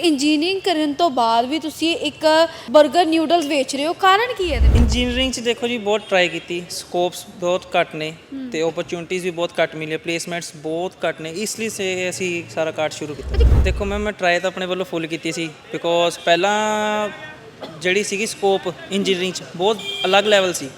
Engineering ਕਰਨ ਤੋਂ ਬਾਅਦ ਵੀ ਤੁਸੀਂ ਇੱਕ 버ਗਰ ਨਿਊਡਲਸ ਵੇਚ ਰਹੇ ਹੋ। ਕਾਰਨ ਕੀ ਹੈ ਇੰਜੀਨੀਅਰਿੰਗ 'ਚ ਦੇਖੋ ਜੀ ਬਹੁਤ ਟਰਾਈ ਕੀਤੀ। ਸਕੋਪਸ ਬਹੁਤ ਘੱਟ ਨੇ ਤੇ ਓਪਰਚ्युनिटीज ਵੀ ਬਹੁਤ ਘੱਟ ਮਿਲੀਆਂ। ਪਲੇਸਮੈਂਟਸ ਬਹੁਤ ਘੱਟ ਨੇ। ਇਸ ਲਈ ਸੇ ਅਸੀਂ ਸਾਰਾ ਕਾਰਡ ਸ਼ੁਰੂ ਕੀਤਾ। ਦੇਖੋ ਮੈਂ ਮੈਂ ਟਰਾਈ ਤਾਂ ਆਪਣੇ ਵੱਲੋਂ ਫੁੱਲ ਕੀਤੀ ਸੀ ਬਿਕੋਜ਼ ਪਹਿਲਾਂ ਜਿਹੜੀ ਸੀਗੀ ਸਕੋਪ ਇੰਜੀਨੀਅਰਿੰਗ 'ਚ ਬਹੁਤ ਅਲੱਗ level C.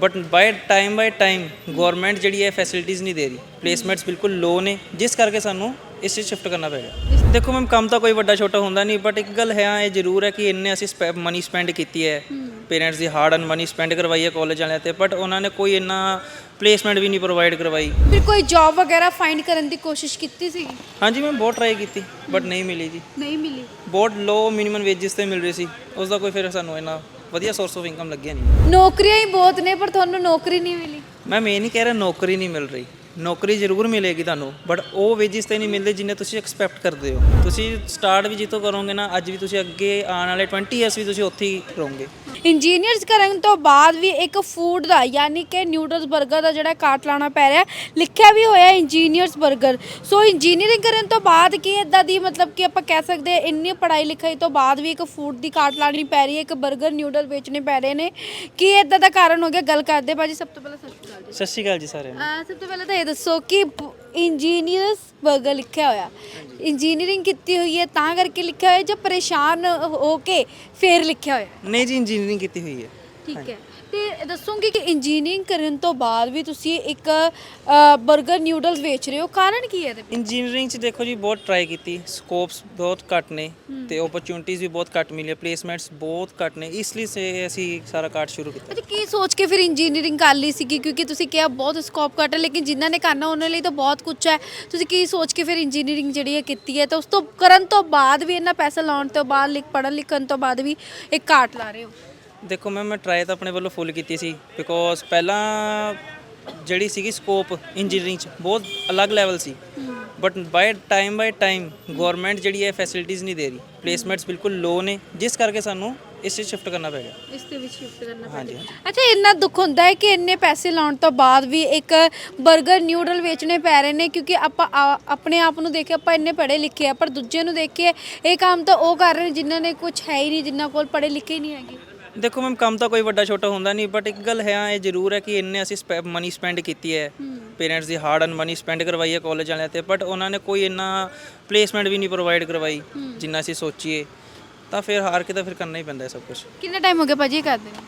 But by time by time government ਜਿਹੜੀ ਹੈ ਫੈਸਿਲਿਟੀਆਂ ਨਹੀਂ ਦੇ ਰਹੀ। ਪਲੇਸਮੈਂਟਸ ਬਿਲਕੁਲ ਲੋ ਨੇ। ਜਿਸ ਕਰਕੇ ਸਾਨੂੰ ਇਸ 'ਚ ਸ਼ਿਫਟ ਕਰਨਾ ਪੈ ਗਿਆ। ਦੇਖੋ ਮੈਮ ਕੰਮ ਤਾਂ ਕੋਈ ਵੱਡਾ ਛੋਟਾ ਹੁੰਦਾ ਨਹੀਂ ਬਟ ਇੱਕ ਗੱਲ ਹੈ ਇਹ ਜ਼ਰੂਰ ਹੈ ਕਿ ਇੰਨੇ ਅਸੀਂ ਮਨੀ ਸਪੈਂਡ ਕੀਤੀ ਹੈ। ਪੇਰੈਂਟਸ ਦੀ ਹਾਰਡ ਐਂਡ ਮਨੀ ਸਪੈਂਡ ਕਰਵਾਈ ਹੈ ਕਾਲਜ ਵਾਲਿਆਂ ਤੇ ਬਟ ਉਹਨਾਂ ਨੇ ਕੋਈ ਇੰਨਾ ਪਲੇਸਮੈਂਟ ਵੀ ਨਹੀਂ ਪ੍ਰੋਵਾਈਡ ਕਰਵਾਈ। ਫਿਰ ਕੋਈ ਜੌਬ ਵਗੈਰਾ ਫਾਈਂਡ ਕਰਨ ਦੀ ਕੋਸ਼ਿਸ਼ ਕੀਤੀ ਸੀ? ਹਾਂਜੀ ਮੈਂ ਬਹੁਤ ਟਰਾਈ ਕੀਤੀ ਬਟ ਨਹੀਂ ਮਿਲੀ ਜੀ। ਨਹੀਂ ਮਿਲੀ। ਬਹੁਤ ਲੋ ਮਿਨੀਮਮ ਵੇਜਸ ਤੇ ਮਿਲ ਰਹੀ ਸੀ। ਉਸ ਦਾ ਕੋਈ ਫਿਰ ਸਾਨੂੰ ਇੰਨਾ ਵਧੀਆ ਸੋਰਸ ਆਫ ਇਨਕਮ ਲੱਗਿਆ ਨਹੀਂ। ਨੌਕਰੀਆਂ ਹੀ ਬਹੁਤ ਨੇ ਪਰ ਤੁਹਾਨੂੰ ਨੌਕਰੀ ਨਹੀਂ ਮਿਲੀ। ਮੈਂ ਇਹ ਨਹੀਂ ਕਹਿ ਰਿਹਾ ਨੌਕਰੀ ਨਹੀਂ ਮਿਲ ਰਹੀ। ਨੌਕਰੀ ਜ਼ਰੂਰ ਮਿਲੇਗੀ ਤੁਹਾਨੂੰ ਬਟ ਉਹ ਵੇਜਿਸ ਤੇ ਨਹੀਂ ਮਿਲਦੇ ਜਿੰਨੇ ਤੁਸੀਂ ਐਕਸਪੈਕਟ ਕਰਦੇ ਹੋ। ਤੁਸੀਂ ਸਟਾਰਟ ਵੀ ਜਿੱਥੋਂ ਕਰੋਗੇ ਨਾ ਅੱਜ ਵੀ ਤੁਸੀਂ ਅੱਗੇ ਆਉਣ ਵਾਲੇ 20 ਇਅਰਸ ਵੀ ਤੁਸੀਂ ਉੱਥੇ ਹੀ ਰਹੋਗੇ। ਇੰਜੀਨੀਅਰਸ ਕਰਨ ਤੋਂ ਬਾਅਦ ਵੀ ਇੱਕ ਫੂਡ ਦਾ ਯਾਨੀ ਕਿ ਨਿਊਡਲਸ 버ਗਰ ਦਾ ਜਿਹੜਾ ਕਾਟ ਲਾਣਾ ਪੈ ਰਿਹਾ ਲਿਖਿਆ ਵੀ ਹੋਇਆ ਇੰਜੀਨੀਅਰਸ 버ਗਰ ਸੋ ਇੰਜੀਨੀਅਰਿੰਗ ਕਰਨ ਤੋਂ ਬਾਅਦ ਕੀ ਇਦਾਂ ਦੀ ਮਤਲਬ ਕਿ ਆਪਾਂ ਕਹਿ ਸਕਦੇ ਇੰਨੀ ਪੜ੍ਹਾਈ ਲਿਖਾਈ ਤੋਂ ਬਾਅਦ ਵੀ ਇੱਕ ਫੂਡ ਦੀ ਕਾਟ ਲਾਣੀ ਪੈ ਰਹੀ ਹੈ ਇੱਕ 버ਗਰ ਨਿਊਡਲ ਵੇਚਣੇ ਪੈ ਰਹੇ ਨੇ। ਕੀ ਇਦਾਂ ਦਾ ਕਾਰਨ ਹੋ ਗਿਆ? ਗੱਲ ਕਰਦੇ ਭਾਜੀ ਸਭ ਤੋਂ ਪਹਿਲਾਂ ਸਤਿ ਸ਼੍ਰੀ ਅਕਾਲ ਜੀ। ਸਾਰਿਆਂ ਨੂੰ। ਸਭ ਤੋਂ ਪਹਿਲਾਂ ਤਾਂ ਇਹ ਦੱਸੋ ਕਿ ਇੰਜੀਨੀਅਰਸ 버ਗਰ ਲਿਖਿਆ ਹੋਇਆ। ਇੰਜੀਨੀਅਰਿੰਗ ਕੀਤੀ ਹੋਈ ਹੈ ਤਾਂ ਕਰਕੇ ਲਿਖਿਆ ਹੋਇਆ ਜਾਂ ਪਰੇਸ਼ਾਨ ਹੋ ਕੇ ਫੇਰ ਲਿਖਿਆ ਹੋਇਆ? ਨਹੀਂ ਜੀ ਇੰਜੀਨੀਅਰਿੰਗ ਕੀਤੀ ਹੋਈ ਹੈ। ਠੀਕ ਹੈ। ਤੇ ਦੱਸੋਗੇ ਕਿ ਇੰਜੀਨੀਅਰਿੰਗ ਕਰਨ ਤੋਂ ਬਾਅਦ ਵੀ ਤੁਸੀਂ ਇੱਕ 버ਗਰ ਨਿਊਡਲਸ ਵੇਚ ਰਹੇ ਹੋ। ਕਾਰਨ ਕੀ ਹੈ ਇੰਜੀਨੀਅਰਿੰਗ ਚ ਦੇਖੋ ਜੀ ਬਹੁਤ ਟਰਾਈ ਕੀਤੀ। ਸਕੋਪਸ ਬਹੁਤ ਘੱਟ ਨੇ ਤੇ ਓਪਰਚ्युनिटीज ਵੀ ਬਹੁਤ ਘੱਟ ਮਿਲੇ ਪਲੇਸਮੈਂਟਸ ਬਹੁਤ ਘੱਟ ਨੇ। ਇਸ ਲਈ ਸੇ ਅਸੀਂ ਸਾਰਾ ਕਾਟ ਸ਼ੁਰੂ ਕੀਤਾ। ਅੱਛਾ ਕੀ ਸੋਚ ਕੇ ਫਿਰ ਇੰਜੀਨੀਅਰਿੰਗ ਕਰ ਲਈ ਸੀ ਕਿਉਂਕਿ ਤੁਸੀਂ ਕਿਹਾ ਬਹੁਤ ਸਕੋਪ ਘੱਟ ਹੈ ਲੇਕਿਨ ਜਿਨ੍ਹਾਂ ਨੇ ਕਰਨਾ ਉਹਨਾਂ ਲਈ ਤਾਂ ਬਹੁਤ ਕੁਝ ਹੈ। ਤੁਸੀਂ ਕੀ ਸੋਚ ਕੇ ਫਿਰ ਇੰਜੀਨੀਅਰਿੰਗ ਜਿਹੜੀ ਹੈ ਕੀਤੀ ਹੈ? ਤਾਂ ਉਸ ਤੋਂ ਕਰਨ ਤੋਂ ਬਾਅਦ ਵੀ ਇਹਨਾਂ ਪੈਸਾ ਲਾਉਣ ਤੋਂ ਬਾਅਦ ਲਿਖ ਪੜ੍ਹਨ ਲਿਖਣ ਤੋਂ ਬਾਅਦ ਵੀ ਇੱਕ ਕਾਟ ਲਾ ਰਹੇ ਹੋ? ਦੇਖੋ ਮੈਮ ਮੈਂ ਟਰਾਈ ਤਾਂ ਆਪਣੇ ਵੱਲੋਂ ਫੁੱਲ ਕੀਤੀ ਸੀ ਬਿਕੋਜ਼ ਪਹਿਲਾਂ ਜਿਹੜੀ ਸੀਗੀ ਸਕੋਪ ਇੰਜੀਨੀਅਰਿੰਗ ਚ ਬਹੁਤ ਅਲੱਗ level C. But by time by time government ਜਿਹੜੀ ਹੈ ਫੈਸਿਲਿਟੀਜ਼ ਨਹੀਂ ਦੇ ਰਹੀ। ਪਲੇਸਮੈਂਟਸ ਬਿਲਕੁਲ ਲੋ ਨੇ ਜਿਸ ਕਰਕੇ ਸਾਨੂੰ ਇਸ 'ਚ ਸ਼ਿਫਟ ਕਰਨਾ ਪੈ ਗਿਆ। ਇਸ ਦੇ ਵਿੱਚ ਸ਼ਿਫਟ ਕਰਨਾ ਹਾਂਜੀ ਅੱਛਾ ਇੰਨਾ ਦੁੱਖ ਹੁੰਦਾ ਹੈ ਕਿ ਇੰਨੇ ਪੈਸੇ ਲਾਉਣ ਤੋਂ ਬਾਅਦ ਵੀ ਇੱਕ 버ਗਰ ਨਿਊਡਲ ਵੇਚਣੇ ਪੈ ਰਹੇ ਨੇ ਕਿਉਂਕਿ ਆਪਾਂ ਆ- ਆਪਣੇ ਆਪ ਨੂੰ ਦੇਖ ਕੇ ਆਪਾਂ ਇੰਨੇ ਪੜ੍ਹੇ ਲਿਖੇ ਆ ਪਰ ਦੂਜੇ ਨੂੰ ਦੇਖ ਕੇ ਇਹ ਕੰਮ ਤਾਂ ਉਹ ਕਰ ਰਹੇ ਨੇ ਜਿਨ੍ਹਾਂ ਨੇ ਕੁਝ ਹੈ ਹੀ ਨਹੀਂ ਜਿਨ੍ਹਾਂ ਕੋਲ ਪੜ੍ਹੇ ਲਿਖੇ ਹੀ ਨਹੀਂ ਹੈਗੇ। ਦੇਖੋ ਮੈਮ ਕੰਮ ਤਾਂ ਕੋਈ ਵੱਡਾ ਛੋਟਾ ਹੁੰਦਾ ਨਹੀਂ ਬਟ ਇੱਕ ਗੱਲ ਹੈ ਇਹ ਜ਼ਰੂਰ ਹੈ ਕਿ ਇੰਨੇ ਅਸੀਂ ਮਨੀ ਸਪੈਂਡ ਕੀਤੀ ਹੈ। ਪੇਰੈਂਟਸ ਦੀ ਹਾਰਡ ਐਂਡ ਮਨੀ ਸਪੈਂਡ ਕਰਵਾਈ ਹੈ ਕਾਲਜ ਵਾਲਿਆਂ ਤੇ ਬਟ ਉਹਨਾਂ ਨੇ ਕੋਈ ਇੰਨਾ ਪਲੇਸਮੈਂਟ ਵੀ ਨਹੀਂ ਪ੍ਰੋਵਾਈਡ ਕਰਵਾਈ ਜਿੰਨਾ ਅਸੀਂ ਸੋਚੀਏ। ਤਾਂ ਫਿਰ ਹਾਰ ਕੇ ਤਾਂ ਫਿਰ ਕਰਨਾ ਹੀ ਪੈਂਦਾ ਹੈ ਸਭ ਕੁਝ ਕਿੰਨਾ ਟਾਈਮ ਹੋ ਗਿਆ ਭਾਜੀ ਇਹ ਕਰਦੇ ਨੇ?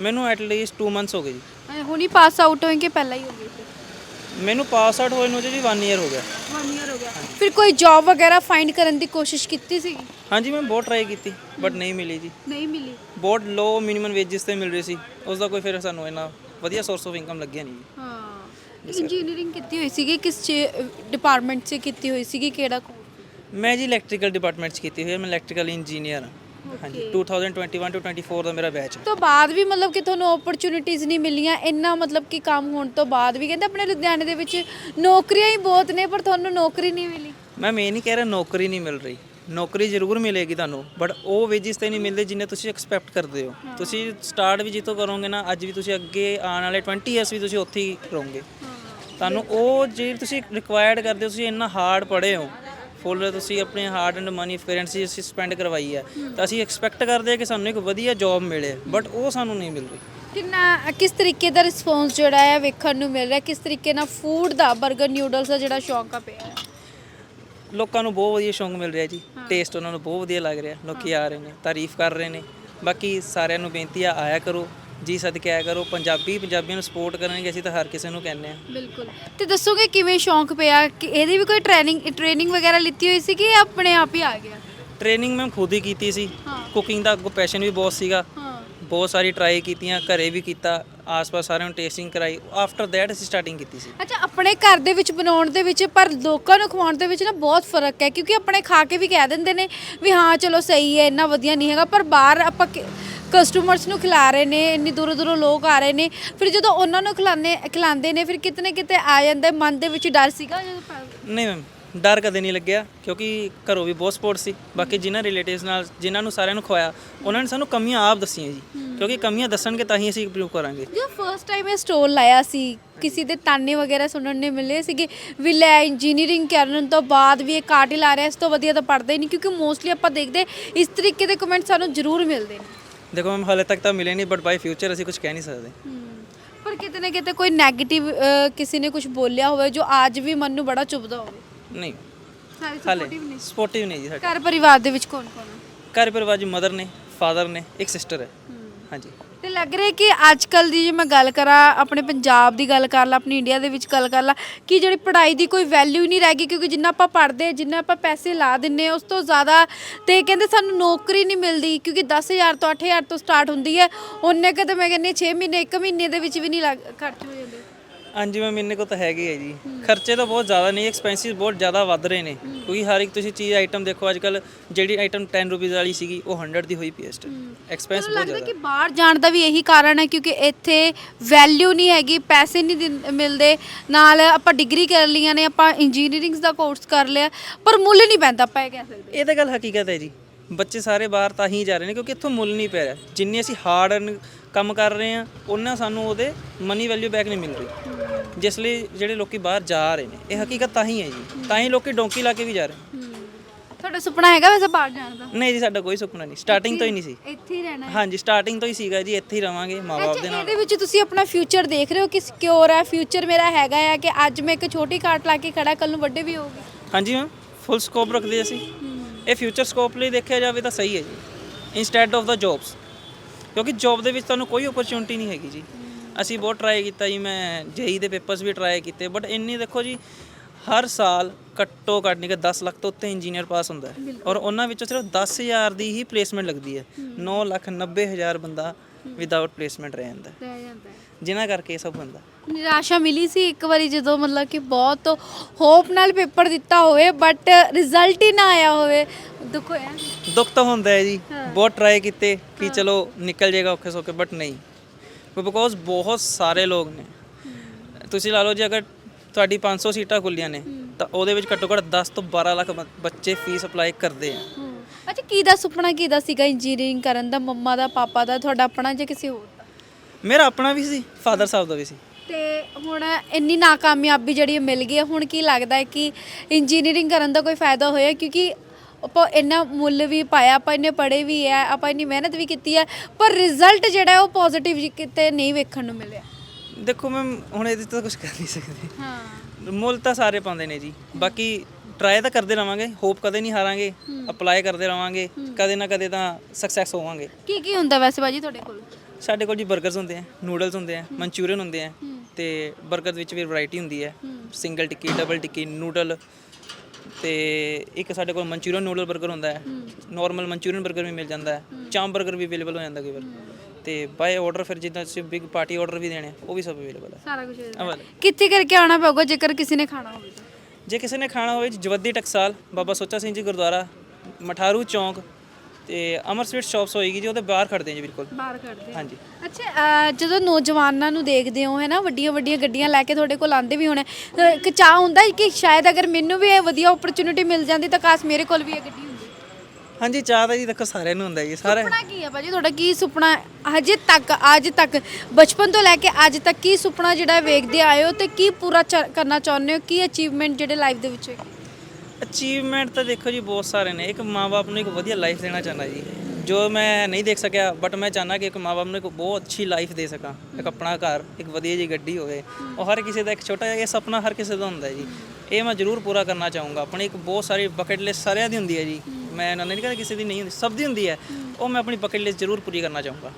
ਮੈਨੂੰ ਐਟ ਲੀਸਟ 2 ਮੰਥਸ ਹੋ ਗਏ ਜੀ। ਅਹ ਹੁਣੀ ਪਾਸ ਆਊਟ ਹੋਏ ਕਿ ਪਹਿਲਾਂ ਹੀ ਹੋ ਗਏ ਸੀ ਮੈਨੂੰ ਪਾਸ ਆਊਟ ਹੋਏ ਨੂੰ ਜੀ 1 ਇਅਰ ਹੋ ਗਿਆ। 1 ਇਅਰ ਹੋ ਗਿਆ। ਫਿਰ ਕੋਈ ਜੌਬ ਵਗੈਰਾ ਫਾਈਂਡ ਕਰਨ ਦੀ ਕੋਸ਼ਿਸ਼ ਕੀਤੀ ਸੀ ਹਾਂਜੀ ਮੈਂ ਬਹੁਤ ਟਰਾਈ ਕੀਤੀ ਬਟ ਨਹੀਂ ਮਿਲੀ ਜੀ। ਨਹੀਂ ਮਿਲੀ। ਬਹੁਤ ਲੋ ਮਿਨੀਮਮ ਵੇਜਸ ਤੇ ਮਿਲ ਰਹੀ ਸੀ। ਉਸ ਦਾ ਕੋਈ ਫਿਰ ਸਾਨੂੰ ਇਹਨਾਂ ਵਧੀਆ ਸੋਰਸ ਆਫ ਇਨਕਮ ਲੱਗਿਆ ਨਹੀਂ ਜੀ। ਹਾਂ। ਇੰਜੀਨੀਅਰਿੰਗ ਕੀਤੀ ਹੋਈ ਸੀਗੀ ਕਿਸ ਡਿਪਾਰਟਮੈਂਟ 'ਚ ਕੀਤੀ ਹੋਈ ਸੀਗੀ ਕਿਹੜਾ ਮੈਂ ਜੀ ਇਲੈਕਟ੍ਰੀਕਲ ਡਿਪਾਰਟਮੈਂਟ 'ਚ ਕੀਤੀ ਹੋਈ ਹੈ ਮੈਂ ਇਲੈਕਟ੍ਰੀਕਲ ਇੰਜੀਨੀਅਰ ਹਾਂ। ਹਾਂਜੀ 2021 ਤੋਂ 24 ਦਾ ਮੇਰਾ ਬੈਚ ਹੈ। ਤੋਂ ਬਾਅਦ ਵੀ ਮਤਲਬ ਕਿ ਤੁਹਾਨੂੰ ਓਪਰਚ्युनिटीज ਨਹੀਂ ਮਿਲੀਆਂ ਇੰਨਾ ਮਤਲਬ ਕਿ ਕੰਮ ਹੋਣ ਤੋਂ ਬਾਅਦ ਵੀ। ਕਹਿੰਦੇ ਆਪਣੇ ਲੁਧਿਆਣੇ ਦੇ ਵਿੱਚ ਨੌਕਰੀਆਂ ਹੀ ਬਹੁਤ ਨੇ ਪਰ ਤੁਹਾਨੂੰ ਨੌਕਰੀ ਨਹੀਂ ਮਿਲੀ। ਮੈਂ ਇਹ ਨਹੀਂ ਕਹਿ ਰਿਹਾ ਨੌਕਰੀ ਨਹੀਂ ਮਿਲ ਰਹੀ। ਨੌਕਰੀ ਜ਼ਰੂਰ ਮਿਲੇਗੀ ਤੁਹਾਨੂੰ ਬਟ ਉਹ ਵੇਜਸ ਤੇ ਨਹੀਂ ਮਿਲਦੇ ਜਿੰਨੇ ਤੁਸੀਂ ਐਕਸਪੈਕਟ ਕਰਦੇ ਹੋ। ਤੁਸੀਂ ਸਟਾਰਟ ਵੀ ਜਿੱਥੋਂ ਕਰੋਗੇ ਨਾ ਅੱਜ ਵੀ ਤੁਸੀਂ ਅੱਗੇ ਆਉਣ ਵਾਲੇ 20 ਇਅਰਸ ਵੀ ਤੁਸੀਂ ਉੱਥੇ ਹੀ ਰਹੋਗੇ। ਤੁਹਾਨੂੰ ਉਹ ਜੇ ਤੁਸੀਂ ਰਿਕੁਆਇਰਡ ਕਰਦੇ ਹੋ ਤੁਸੀਂ ਇੰਨਾ ਹਾਰਡ ਪੜ੍ਹੇ ਹੋ ਫੁੱਲ ਤੁਸੀਂ ਆਪਣੇ ਹਾਰਡ ਐਂਡ ਮਨੀ ਪੇਰੈਂਟਸ ਦੀ ਅਸੀਂ ਸਪੈਂਡ ਕਰਵਾਈ ਹੈ ਤਾਂ ਅਸੀਂ ਐਕਸਪੈਕਟ ਕਰਦੇ ਹਾਂ ਕਿ ਸਾਨੂੰ ਇੱਕ ਵਧੀਆ ਜੌਬ ਮਿਲੇ ਬਟ ਉਹ ਸਾਨੂੰ ਨਹੀਂ ਮਿਲ ਰਹੀ ਕਿੰਨਾ ਕਿਸ ਤਰੀਕੇ ਦਾ ਰਿਸਪੌਂਸ ਜਿਹੜਾ ਹੈ ਵੇਖਣ ਨੂੰ ਮਿਲ ਰਿਹਾ? ਕਿਸ ਤਰੀਕੇ ਨਾਲ ਫੂਡ ਦਾ 버ਗਰ ਨਿਊਡਲਸ ਦਾ ਜਿਹੜਾ ਸ਼ੌਂਕ ਆ ਪਿਆ ਹੈ? ਲੋਕਾਂ ਨੂੰ ਬਹੁਤ ਵਧੀਆ ਸ਼ੌਂਕ ਮਿਲ ਰਿਹਾ ਜੀ। ਟੇਸਟ ਉਹਨਾਂ ਨੂੰ ਬਹੁਤ ਵਧੀਆ ਲੱਗ ਰਿਹਾ। ਲੋਕੀ ਆ ਰਹੇ ਨੇ ਤਾਰੀਫ ਕਰ ਰਹੇ ਨੇ। ਬਾਕੀ ਸਾਰਿਆਂ ਨੂੰ ਬੇਨਤੀ ਆ ਆਇਆ ਕਰੋ ਜੀ ਸਦਕੇ ਆਇਆ ਕਰੋ। ਪੰਜਾਬੀ ਪੰਜਾਬੀਆਂ ਨੂੰ ਸਪੋਰਟ ਕਰਨਗੇ ਅਸੀਂ ਤਾਂ ਹਰ ਕਿਸੇ ਨੂੰ ਕਹਿੰਦੇ ਆ ਬਿਲਕੁਲ। ਤੇ ਦੱਸੋਗੇ ਕਿਵੇਂ ਸ਼ੌਂਕ ਪਿਆ? ਕਿ ਇਹਦੀ ਵੀ ਕੋਈ ਟ੍ਰੇਨਿੰਗ ਟ੍ਰੇਨਿੰਗ ਵਗੈਰਾ ਲਿੱਤੀ ਹੋਈ ਸੀ ਕਿ ਆਪਣੇ ਆਪ ਹੀ ਆ ਗਿਆ? ਟ੍ਰੇਨਿੰਗ ਮੈਂ ਖੁਦ ਹੀ ਕੀਤੀ ਸੀ। ਕੁਕਿੰਗ ਦਾ ਅੱਗੋਂ ਪੈਸ਼ਨ ਵੀ ਬਹੁਤ ਸੀਗਾ। ਬਹੁਤ ਸਾਰੀ ਟਰਾਈ ਕੀਤੀਆਂ ਘਰੇ ਵੀ ਕੀਤਾ। ਆਸ-ਪਾਸ ਸਾਰਿਆਂ ਨੂੰ ਟੇਸਟਿੰਗ ਕਰਾਈ। ਆਫਟਰ ਦੈਟ ਅਸੀਂ ਸਟਾਰਟਿੰਗ ਕੀਤੀ ਸੀ। ਅੱਛਾ ਆਪਣੇ ਘਰ ਦੇ ਵਿੱਚ ਬਣਾਉਣ ਦੇ ਵਿੱਚ ਪਰ ਲੋਕਾਂ ਨੂੰ ਖਵਾਉਣ ਦੇ ਵਿੱਚ ਨਾ ਬਹੁਤ ਫ਼ਰਕ ਹੈ ਕਿਉਂਕਿ ਆਪਣੇ ਖਾ ਕੇ ਵੀ ਕਹਿ ਦਿੰਦੇ ਨੇ ਵੀ ਹਾਂ ਚਲੋ ਸਹੀ ਹੈ ਇੰਨਾ ਵਧੀਆ ਨਹੀਂ ਹੈਗਾ ਪਰ ਬਾਹਰ ਆਪਾਂ ਕਸਟਮਰਸ ਨੂੰ ਖਿਲਾ ਰਹੇ ਨੇ ਇੰਨੀ ਦੂਰੋਂ ਦੂਰੋਂ ਲੋਕ ਆ ਰਹੇ ਨੇ ਫਿਰ ਜਦੋਂ ਉਹਨਾਂ ਨੂੰ ਖਿਲਾਉਂਦੇ ਖਿਲਾਉਂਦੇ ਨੇ ਫਿਰ ਕਿਤੇ ਨਾ ਕਿਤੇ ਆ ਜਾਂਦਾ ਹੈ, ਮਨ ਦੇ ਵਿੱਚ ਡਰ ਸੀਗਾ ਜਦੋਂ ਪਾ- ਨਹੀਂ ਮੈਮ ਡਰ ਕਦੇ ਨਹੀਂ ਲੱਗਿਆ ਕਿਉਂਕਿ ਘਰੋਂ ਵੀ ਬਹੁਤ ਸਪੋਰਟ ਸੀ। ਬਾਕੀ ਜਿਨ੍ਹਾਂ ਰਿਲੇਟਿਵਸ ਨਾਲ ਜਿਨ੍ਹਾਂ ਨੂੰ ਸਾਰਿਆਂ ਨੂੰ ਖਵਾਇਆ ਉਹਨਾਂ ਨੇ ਸਾਨੂੰ ਕਮੀਆਂ ਆਪ ਦੱਸੀਆਂ ਜੀ। ਕਿਉਂਕਿ ਕਮੀਆਂ ਦੱਸਣਗੇ ਤਾਂ ਹੀ ਅਸੀਂ ਇੰਪਰੂਵ ਕਰਾਂਗੇ। ਜੋ ਫਰਸਟ ਟਾਈਮ ਇਹ ਸਟੋਲ ਲਾਇਆ ਸੀ ਕਿਸੇ ਦੇ ਤਾਨੇ ਵਗੈਰਾ ਸੁਣਨ ਨੂੰ ਮਿਲੇ ਸੀਗੇ। ਵੀ ਲੈ ਇੰਜੀਨੀਅਰਿੰਗ ਕਰਨ ਤੋਂ ਬਾਅਦ ਵੀ ਇਹ ਕਾਰਟ ਹੀ ਲਾ ਰਿਹਾ ਇਸ ਤੋਂ ਵਧੀਆ ਤਾਂ ਪੜਦਾ ਹੀ ਨਹੀਂ ਕਿਉਂਕਿ ਮੋਸਟਲੀ ਆਪਾਂ ਦੇਖਦੇ ਇਸ ਤਰੀਕੇ ਦੇ ਕਮੈਂਟ ਸਾਨੂੰ ਜ਼ਰੂਰ ਮਿਲਦੇ ਨੇ। ਦੇਖੋ ਮੈਮ ਹਾਲੇ ਤੱਕ ਤਾਂ ਮਿਲੇ ਨਹੀਂ ਬਟ ਬਾਈ ਫਿਊਚਰ ਅਸੀਂ ਕੁਝ ਕਹਿ ਨਹੀਂ ਸਕਦੇ। ਪਰ ਕਿਤੇ ਨਾ ਕਿਤੇ ਕੋਈ 네ਗੇਟਿਵ ਕਿਸੇ ਨੇ ਕੁਝ ਬੋਲਿਆ ਹੋਵੇ ਜੋ ਅੱਜ ਵੀ ਮਨ ਨੂੰ ਬੜਾ ਚੁਭਦਾ ਹੋਵੇ। ਨਹੀਂ। ਸਾਰੇ ਹਾਲੇ। supportive ਨੇ ਸਪੋਰਟਿਵ ਨਹੀਂ ਜੀ ਸਾਡੇ। ਘਰ ਪਰਿਵਾਰ ਦੇ ਵਿੱਚ ਕੌਣ ਕੌਣ ਹੈ ਘਰ ਪਰਿਵਾਰ ਜੀ ਮਦਰ ਨੇ ਫਾਦਰ ਨੇ ਇੱਕ ਸਿਸਟਰ ਹੈ। ਹਾਂਜੀ। ਤੇ ਲੱਗ ਰਿਹਾ ਕਿ ਅੱਜ ਕੱਲ ਦੀ ਜੇ ਮੈਂ ਗੱਲ ਕਰਾਂ ਆਪਣੇ ਪੰਜਾਬ ਦੀ ਗੱਲ ਕਰ ਲਾ ਆਪਣੀ ਇੰਡੀਆ ਦੇ ਵਿੱਚ ਗੱਲ ਕਰ ਲਾ ਕਿ ਜਿਹੜੀ ਪੜ੍ਹਾਈ ਦੀ ਕੋਈ ਵੈਲਿਊ ਨਹੀਂ ਰਹਿ ਗਈ ਕਿਉਂਕਿ ਜਿੰਨਾ ਆਪਾਂ ਪੜ੍ਹਦੇ ਜਿੰਨਾ ਆਪਾਂ ਪੈਸੇ ਲਾ ਦਿੰਨੇ ਉਸ ਤੋਂ ਜ਼ਿਆਦਾ ਤੇ ਕਹਿੰਦੇ ਸਾਨੂੰ ਨੌਕਰੀ ਨਹੀਂ ਮਿਲਦੀ ਕਿਉਂਕਿ 10000 ਤੋਂ 8000 ਤੋਂ ਸਟਾਰਟ ਹੁੰਦੀ ਹੈ ਉਹਨੇ ਕਿ ਤਾਂ ਮੈਂ ਕਹਿੰਦੀ 6 ਮਹੀਨੇ 1 ਮਹੀਨੇ ਦੇ ਵਿੱਚ ਵੀ ਨਹੀਂ ਲੱਗ ਖਰਚ ਹੋ ਜਾਂਦੇ। ਹਾਂਜੀ ਮੈਂ ਮਹੀਨੇ ਕੋ ਤਾਂ ਹੈਗੇ ਹੈ ਜੀ। ਖਰਚੇ ਤਾਂ ਬਹੁਤ ਜ਼ਿਆਦਾ ਨਹੀਂ ਐਕਸਪੈਂਸਿਸ ਬਹੁਤ ਜ਼ਿਆਦਾ ਵੱਧ ਰਹੇ ਨੇ। ਕਿਉਂਕਿ ਹਰ ਇੱਕ ਤੁਸੀਂ ਚੀਜ਼ ਆਈਟਮ ਦੇਖੋ ਅੱਜ ਕੱਲ ਜਿਹੜੀ ਆਈਟਮ 10 ਰੁਪਏ ਵਾਲੀ ਸੀਗੀ ਉਹ 100 ਦੀ ਹੋਈ ਪਈ ਹੈ ਇਸ ਟਾਈਮ ਐਕਸਪੈਂਸ ਮੈਨੂੰ ਬਹੁਤ ਲੱਗਦਾ ਜ਼ਿਆਦਾ। ਕਿ ਬਾਹਰ ਜਾਣ ਦਾ ਵੀ ਇਹੀ ਕਾਰਨ ਹੈ ਕਿਉਂਕਿ ਇੱਥੇ ਵੈਲਿਊ ਨਹੀਂ ਹੈਗੀ ਪੈਸੇ ਨਹੀਂ ਦਿੰ- ਮਿਲਦੇ। ਨਾਲ ਆਪਾਂ ਡਿਗਰੀ ਕਰ ਲਈਆਂ ਨੇ ਆਪਾਂ ਇੰਜੀਨੀਅਰਿੰਗ ਦਾ ਕੋਰਸ ਕਰ ਲਿਆ ਪਰ ਮੁੱਲ ਨਹੀਂ ਪੈਂਦਾ ਆਪਾਂ ਇਹ ਕਹਿ ਸਕਦੇ ਇਹ ਤਾਂ ਗੱਲ ਹਕੀਕਤ ਹੈ ਜੀ। ਬੱਚੇ ਸਾਰੇ ਬਾਹਰ ਤਾਂ ਹੀ ਜਾ ਰਹੇ ਨੇ ਕਿਉਂਕਿ ਇੱਥੋਂ ਮੁੱਲ ਨਹੀਂ ਪੈ ਰਿਹਾ। ਜਿੰਨੀ ਅਸੀਂ ਹਾਰਡ ਕੰਮ ਕਰ ਰਹੇ ਹਾਂ ਉਹਨਾਂ ਸਾਨੂੰ ਉਹਦੇ ਮਨੀ ਵੈਲਿਊ ਬੈਕ ਨਹੀਂ ਮਿਲ ਰਹੀ। ਜਿਸ ਲਈ ਜਿਹੜੇ ਲੋਕੀ ਬਾਹਰ ਜਾ ਰਹੇ ਨੇ ਇਹ ਹਕੀਕਤ ਤਾਂ ਹੀ ਹੈ ਜੀ। ਤਾਂ ਹੀ ਲੋਕੀ ਡੋਂਕੀ ਲਾ ਕੇ ਵੀ ਜਾ ਰਹੇ ਤੁਹਾਡਾ ਸੁਪਨਾ ਹੈਗਾ ਵੈਸੇ ਬਾਹਰ ਜਾਣ ਦਾ? ਨਹੀਂ ਜੀ ਸਾਡਾ ਕੋਈ ਸੁਪਨਾ ਨਹੀਂ। ਸਟਾਰਟਿੰਗ ਤੋਂ ਹੀ ਨਹੀਂ ਸੀ। ਇੱਥੇ ਹੀ ਰਹਿਣਾ ਹੈ। ਹਾਂਜੀ ਸਟਾਰਟਿੰਗ ਤੋਂ ਹੀ ਸੀਗਾ ਜੀ ਇੱਥੇ ਹੀ ਰਵਾਂਗੇ ਮਾਪੇ ਅੱਛਾ ਦੇ ਨਾਲ। ਇਹਦੇ ਵਿੱਚ ਤੁਸੀਂ ਆਪਣਾ ਫਿਊਚਰ ਦੇਖ ਰਹੇ ਹੋ ਕਿ ਸਿਕਿਉਰ ਹੈ ਫਿਊਚਰ ਮੇਰਾ ਹੈਗਾ ਆ ਕਿ ਅੱਜ ਮੈਂ ਇੱਕ ਛੋਟੀ ਕਾਰਟ ਲਾ ਕੇ ਖੜਾ ਕੱਲ ਨੂੰ ਵੱਡੇ ਵੀ ਹੋਊਗੀ? ਹਾਂਜੀ ਮੈਮ ਫੁੱਲ ਸਕੋਪ ਰੱਖਦੇ ਅਸੀਂ। ਇਹ ਫਿਊਚਰ ਸਕੋਪ ਲਈ ਦੇਖਿਆ ਜਾਵੇ ਤਾਂ ਸਹੀ ਹੈ ਜੀ। ਇਨਸਟੈਡ ਆਫ ਦਾ ਜੌਬਸ ਕਿਉਂਕਿ ਜੌਬ ਦੇ ਵਿੱਚ ਤੁਹਾਨੂੰ ਕੋਈ ਓਪਰਚੁਨਿਟੀ ਨਹੀਂ ਹੈਗੀ ਜੀ। ਅਸੀਂ ਬਹੁਤ ਟਰਾਈ ਕੀਤਾ ਜੀ ਮੈਂ ਜੇਈ ਦੇ ਪੇਪਰਸ ਵੀ ਟਰਾਈ ਕੀਤੇ ਬਟ ਇੰਨੀ ਦੇਖੋ ਜੀ ਹਰ ਸਾਲ ਘੱਟੋ ਘੱਟ ਨਹੀਂ ਕਿ 10 ਲੱਖ ਤੋਂ ਉੱਤੇ ਇੰਜੀਨੀਅਰ ਪਾਸ ਹੁੰਦਾ ਹੈ। ਔਰ ਉਹਨਾਂ ਵਿੱਚੋਂ ਸਿਰਫ 10000 ਦੀ ਹੀ ਪਲੇਸਮੈਂਟ ਲੱਗਦੀ ਹੈ। 9 ਲੱਖ 90 ਹਜ਼ਾਰ ਬੰਦਾ ਵਿਦਆਊਟ ਪਲੇਸਮੈਂਟ ਰਹਿ ਜਾਂਦਾ ਰਹਿ ਜਾਂਦਾ ਜਿਨ੍ਹਾਂ ਕਰਕੇ ਇਹ ਸਭ ਹੁੰਦਾ ਨਿਰਾਸ਼ਾ ਮਿਲੀ ਸੀ ਇੱਕ ਵਾਰੀ ਜਦੋਂ ਮਤਲਬ ਕਿ ਬਹੁਤ ਹੋਪ ਨਾਲ ਪੇਪਰ ਦਿੱਤਾ ਹੋਵੇ ਬਟ ਰਿਜ਼ਲਟ ਹੀ ਨਾ ਆਇਆ ਹੋਵੇ। ਦੁੱਖ ਹੋਇਆ? ਦੁੱਖ ਤਾਂ ਹੁੰਦਾ ਹੈ ਜੀ। ਬਹੁਤ ਟਰਾਈ ਕੀਤੇ ਕਿ ਚਲੋ ਨਿਕਲ ਜਾਏਗਾ ਔਖੇ ਸੌਖੇ ਬਟ ਨਹੀਂ। ਬਿਕੋਜ਼ ਬਹੁਤ ਸਾਰੇ ਲੋਕ ਨੇ। ਤੁਸੀਂ ਲਾ ਲਓ ਜੀ ਅਗਰ ਤੁਹਾਡੀ 500 ਸੀਟਾਂ ਖੁੱਲੀਆਂ ਨੇ ਤਾਂ ਉਹਦੇ ਵਿੱਚ ਘੱਟੋ ਘੱਟ 10 ਤੋਂ 12 ਲੱਖ ਬ- ਬੱਚੇ ਫੀਸ ਅਪਲਾਈ ਕਰਦੇ ਆ। ਅੱਛਾ ਕੀ ਦਾ ਸੁਪਨਾ ਕੀ ਦਾ ਸੀਗਾ ਇੰਜੀਨੀਅਰਿੰਗ ਕਰਨ ਦਾ ਮੰਮਾ ਦਾ ਪਾਪਾ ਦਾ ਤੁਹਾਡਾ ਆਪਣਾ ਜਾਂ ਕਿਸੇ ਹੋਰ ਦਾ? ਮੇਰਾ ਆਪਣਾ ਵੀ ਸੀ ਫਾਦਰ ਸਾਹਿਬ ਦਾ ਵੀ ਸੀ। ਤੇ ਹੁਣ ਇੰਨੀ ਨਾਕਾਮਯਾਬੀ ਜਿਹੜੀ ਮਿਲ ਗਈ ਹੈ ਹੁਣ ਕੀ ਲੱਗਦਾ ਹੈ ਕਿ ਇੰਜੀਨੀਅਰਿੰਗ ਕਰਨ ਦਾ ਕੋਈ ਫਾਇਦਾ ਹੋਇਆ? ਕਿਉਂਕਿ ਆਪਾਂ ਇੰਨਾ ਮੁੱਲ ਵੀ ਪਾਇਆ ਆਪਾਂ ਇੰਨੇ ਪੜ੍ਹੇ ਵੀ ਹੈ ਆਪਾਂ ਇੰਨੀ ਮਿਹਨਤ ਵੀ ਕੀਤੀ ਹੈ ਪਰ ਰਿਜ਼ਲਟ ਜਿਹੜਾ ਉਹ ਪੋਜ਼ਿਟਿਵ ਕਿਤੇ ਨਹੀਂ ਵੇਖਣ ਨੂੰ ਮਿਲਿਆ। ਦੇਖੋ ਮੈਂ ਹੁਣ ਇਹਦੇ 'ਤੇ ਤਾਂ ਕੁਝ ਕਰ ਨਹੀਂ ਸਕਦੇ। ਹਾਂ। ਮੁੱਲ ਤਾਂ ਸਾਰੇ ਪਾਉਂਦੇ ਨੇ ਜੀ। ਬਾਕੀ ਟਰਾਈ ਤਾਂ ਕਰਦੇ ਰਵਾਂਗੇ ਹੋਪ ਕਦੇ ਨਹੀਂ ਹਾਰਾਂਗੇ ਅਪਲਾਈ ਕਰਦੇ ਰਵਾਂਗੇ ਕਦੇ ਨਾ ਕਦੇ ਤਾਂ ਸਕਸੈਸ ਹੋਵਾਂਗੇ। ਕੀ ਕੀ ਹੁੰਦਾ ਵੈਸੇ ਬਾਜੀ ਤੁਹਾਡੇ ਕੋਲ? ਸਾਡੇ ਕੋਲ ਜੀ 버ਗਰਸ ਹੁੰਦੇ ਆ ਨੂਡਲਸ ਹੁੰਦੇ ਆ ਮਨਚੂਰੀਅਨ ਹੁੰਦੇ ਆ ਤੇ 버ਗਰ ਵਿੱਚ ਵੀ ਵੈਰਾਈਟੀ ਹੁੰਦੀ ਹੈ। Single tikki double tikki noodle ਤੇ ਇੱਕ ਸਾਡੇ ਕੋਲ ਮਨਚੂਰੀਅਨ ਨੂਡਲ 버ਗਰ ਹੁੰਦਾ ਹੈ। ਨਾਰਮਲ ਮਨਚੂਰੀਅਨ 버ਗਰ ਵੀ ਮਿਲ ਜਾਂਦਾ ਹੈ। ਚਾਂਪ 버ਗਰ ਵੀ ਅਵੇਲੇਬਲ ਹੋ ਜਾਂਦਾ ਕਈ ਵਾਰ। ਤੇ ਬਾਏ ਆਰਡਰ ਫਿਰ ਜਿੱਦਾਂ ਤੁਸੀਂ ਬਿਗ ਪਾਰਟੀ ਆਰਡਰ ਵੀ ਦੇਣੇ ਉਹ ਵੀ ਸਭ ਅਵੇਲੇਬਲ ਹੈ। ਸਾਰਾ ਕੁਝ ਅਵੇਲੇਬਲ ਕਿੱਥੇ ਕਰਕੇ ਆਉਣਾ ਪਊਗਾ ਜੇਕਰ ਕਿਸੇ ਨੇ ਖਾਣਾ ਹੋਵੇ ਜੇ ਕਿਸੇ ਨੇ ਖਾਣਾ ਹੋਵੇ ਜਵੱਦੀ ਟਕਸਾਲ ਬਾਬਾ ਸੋਚਾ ਸਿੰਘ ਜੀ ਗੁਰਦੁਆਰਾ ਮਠਾਰੂ ਚੌਂਕ ਤੇ ਅਮਰ ਸਵੀਟ ਸ਼ਾਪਸ ਹੋਏਗੀ ਜੀ ਉਹਦੇ ਬਾਹਰ ਖੜਦੇ ਆ ਜੀ ਬਿਲਕੁਲ। ਬਾਹਰ ਕੱਢਦੇ ਹਾਂਜੀ। ਅੱਛਾ ਜਦੋਂ ਨੌਜਵਾਨਾਂ ਨੂੰ ਦੇਖਦੇ ਹੋ ਹੈਨਾ ਵੱਡੀਆਂ ਵੱਡੀਆਂ ਗੱਡੀਆਂ ਲੈ ਕੇ ਤੁਹਾਡੇ ਕੋਲ ਆਂਦੇ ਵੀ ਹੋਣੇ ਇੱਕ ਚਾਹ ਹੁੰਦਾ ਕਿ ਸ਼ਾਇਦ ਅਗਰ ਮੈਨੂੰ ਵੀ ਇਹ ਵਧੀਆ ਓਪਰਚ्युनिटी ਮਿਲ ਜਾਂਦੀ ਤਾਂ ਕਾਸ਼ ਮੇਰੇ ਕੋਲ ਵੀ ਇਹ ਗੱਡੀ ਹੁੰਦੀ? ਹਾਂਜੀ ਚਾਹ ਤਾਂ ਜੀ ਦੇਖੋ ਸਾਰਿਆਂ ਨੂੰ ਹੁੰਦਾ ਜੀ ਸਾਰੇ ਸੁਪਨਾ ਕੀ ਹੈ ਭਾਜੀ? ਤੁਹਾਡਾ ਕੀ ਸੁਪਨਾ ਹਜੇ ਤੱਕ ਅੱਜ ਤੱਕ? ਬਚਪਨ ਤੋਂ ਲੈ ਕੇ ਅੱਜ ਤੱਕ ਕੀ ਸੁਪਨਾ ਜਿਹੜਾ ਵੇਖਦੇ ਆਏ ਤੇ ਕੀ ਪੂਰਾ ਕਰਨਾ ਚਾਹੁੰਦੇ ਹੋ? ਕੀ ਅਚੀਵਮੈਂਟ ਜਿਹੜੇ ਲਾਈਫ ਦੇ ਵਿੱਚ ਹੋਏਗੀ ਅਚੀਵਮੈਂਟ ਤਾਂ ਦੇਖੋ ਜੀ ਬਹੁਤ ਸਾਰੇ ਨੇ। ਇੱਕ ਮਾਪੇ ਨੂੰ ਇੱਕ ਵਧੀਆ ਲਾਈਫ ਦੇਣਾ ਚਾਹੁੰਦਾ ਜੀ। ਜੋ ਮੈਂ ਨਹੀਂ ਦੇਖ ਸਕਿਆ ਬਟ ਮੈਂ ਚਾਹੁੰਦਾ ਕਿ ਇੱਕ ਮਾਪੇ ਨੂੰ ਇੱਕ ਬਹੁਤ ਅੱਛੀ ਲਾਈਫ ਦੇ ਸਕਾਂ। ਇੱਕ ਆਪਣਾ ਘਰ, ਇੱਕ ਵਧੀਆ ਜੀ ਗੱਡੀ ਹੋਵੇ। ਉਹ ਹਰ ਕਿਸੇ ਦਾ ਇੱਕ ਛੋਟਾ ਜਿਹਾ ਇਹ ਸੁਪਨਾ ਹਰ ਕਿਸੇ ਦਾ ਹੁੰਦਾ ਹੈ ਜੀ। ਇਹ ਮੈਂ ਜ਼ਰੂਰ ਪੂਰਾ ਕਰਨਾ ਚਾਹੂੰਗਾ। ਆਪਣੀ ਇੱਕ ਬਹੁਤ ਸਾਰੀ ਬਕਟ ਲਿਸਟ ਸਾਰਿਆਂ ਦੀ ਹੁੰਦੀ ਹੈ ਜੀ। ਮੈਂ ਇਹਨਾਂ ਨੇ ਨਹੀਂ ਕਹਿੰਦਾ ਕਿਸੇ ਦੀ ਨਹੀਂ ਹੁੰਦੀ, ਸਭ ਦੀ ਹੁੰਦੀ ਹੈ। ਉਹ ਮੈਂ ਆਪਣੀ ਬਕਟ ਲਿਸਟ ਜ਼ਰੂਰ ਪੂਰੀ ਕਰਨਾ ਚਾਹੂੰਗਾ।